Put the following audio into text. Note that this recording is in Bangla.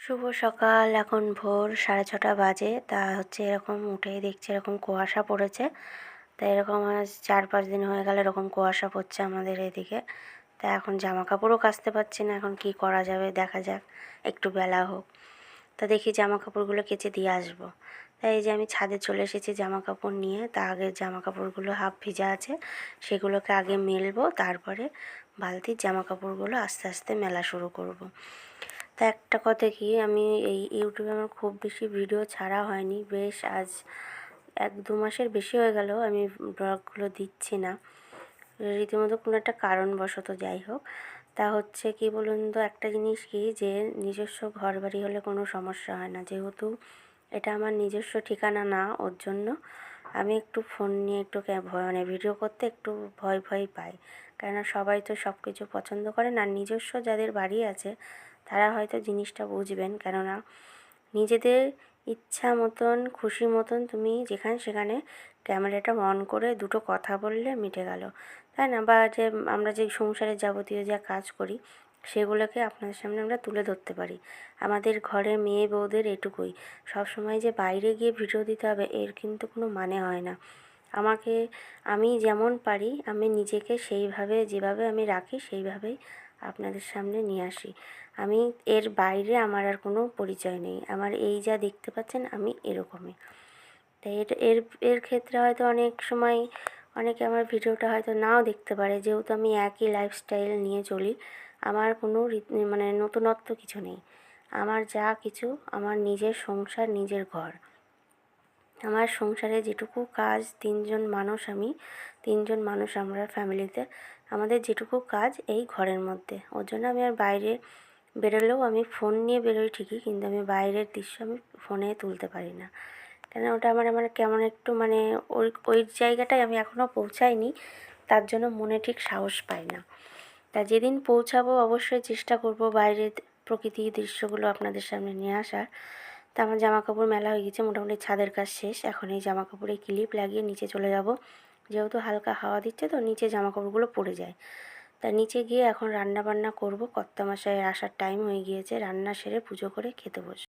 শুভ সকাল। এখন ভোর সাড়ে ছটা বাজে। তা হচ্ছে এরকম উঠেই দেখছি এরকম কুয়াশা পড়েছে। তা এরকম চার পাঁচ দিন হয়ে গেল এরকম কুয়াশা পড়ছে আমাদের এদিকে। তা এখন জামা কাপড়ও কাচতে পারছি না। এখন কি করা যাবে দেখা যাক। একটু বেলা হোক। তা দেখি জামা কাপড়গুলো কেচে দিয়ে আসব। তাই এই যে আমি ছাদে চলে এসেছি জামা কাপড় নিয়ে। তা আগে জামা কাপড়গুলো হাফ ভিজা আছে। সেগুলোকে আগে মেলবো। তারপরে বালতির জামা কাপড়গুলো আস্তে আস্তে মেলা শুরু করব। তা একটা কথা কি, আমি এই ইউটিউবে আমার খুব বেশি ভিডিও ছাড়া হয়নি। বেশ আজ এক দু মাসের বেশি হয়ে গেল, আমি ব্লগগুলো দিচ্ছি না। রীতিমতো কোনো একটা কারণবশত যাই হোক। তা হচ্ছে কি বলুন তো, একটা জিনিস কি যে নিজস্ব ঘর বাড়ি হলে কোনো সমস্যা হয় না। যেহেতু এটা আমার নিজস্ব ঠিকানা না, ওর জন্য আমি একটু ফোন নিয়ে একটু ভয় মানে ভিডিও করতে একটু ভয় ভয় পাই। কেননা সবাই তো সব কিছু পছন্দ করে না নিজস্ব যাদের বাড়ি আছে তারা হয়তো জিনিসটা বুঝবেন। কেননা নিজেদের ইচ্ছা মতন, খুশি মতন তুমি যেখানে সেখানে ক্যামেরাটা অন করে দুটো কথা বললে মিটে গেল। তাই না? বা যে আমরা যে সংসারের যাবতীয় যা কাজ করি, সেগুলোকে আপনাদের সামনে আমরা তুলে ধরতে পারি। আমাদের ঘরে মেয়ে বউদের এটুকুই। সব সময় যে বাইরে গিয়ে ভিডিও দিতে হবে, এর কিন্তু কোনো মানে হয় না। আমাকে, আমি যেমন পারি, আমি নিজেকে সেইভাবে, যেভাবে আমি রাখি, সেইভাবেই আপনাদের সামনে নিয়ে আসি। আমি এর বাইরে আমার আর কোনো পরিচয় নেই। আমার এই যা দেখতে পাচ্ছেন আমি এরকমই। তাই এটা এর এর ক্ষেত্রে হয়তো অনেক সময় অনেকে আমার ভিডিওটা হয়তো নাও দেখতে পারে। যেহেতু আমি একই লাইফস্টাইল নিয়ে চলি, আমার কোনো মানে নতুনত্ব কিছু নেই। আমার যা কিছু, আমার নিজের সংসার, নিজের ঘর। আমার সংসারে যেটুকু কাজ তিনজন মানুষ আমি, তিনজন মানুষ আমরা ফ্যামিলিতে আমাদের যেটুকু কাজ এই ঘরের মধ্যে। ওর জন্য আমি আর বাইরে বেরোলেও আমি ফোন নিয়ে বেরোই ঠিকই, কিন্তু আমি বাইরের দৃশ্য আমি ফোনে তুলতে পারি না। কেন ওটা আমার আমার কেমন একটু মানে ওই ওই জায়গাটায় আমি এখনও পৌঁছাইনি, তার জন্য মনে ঠিক সাহস পাই না। তা যেদিন পৌঁছাবো অবশ্যই চেষ্টা করব বাইরের প্রকৃতির দৃশ্যগুলো আপনাদের সামনে নিয়ে আসার। তা আমার জামা কাপড় মেলা হয়ে গেছে, মোটামুটি ছাদের কাজ শেষ। এখন এই জামা কাপড়ে ক্লিপ লাগিয়ে নিচে চলে যাব। যেহেতু হালকা হাওয়া দিচ্ছে তো নিচে জামা কাপড়গুলো পড়ে যায়। তা নিচে গিয়ে এখন রান্না বান্না করব। কর্তা আসার টাইম হয়ে গিয়েছে। রান্না সেরে পুজো করে খেতে বসবো।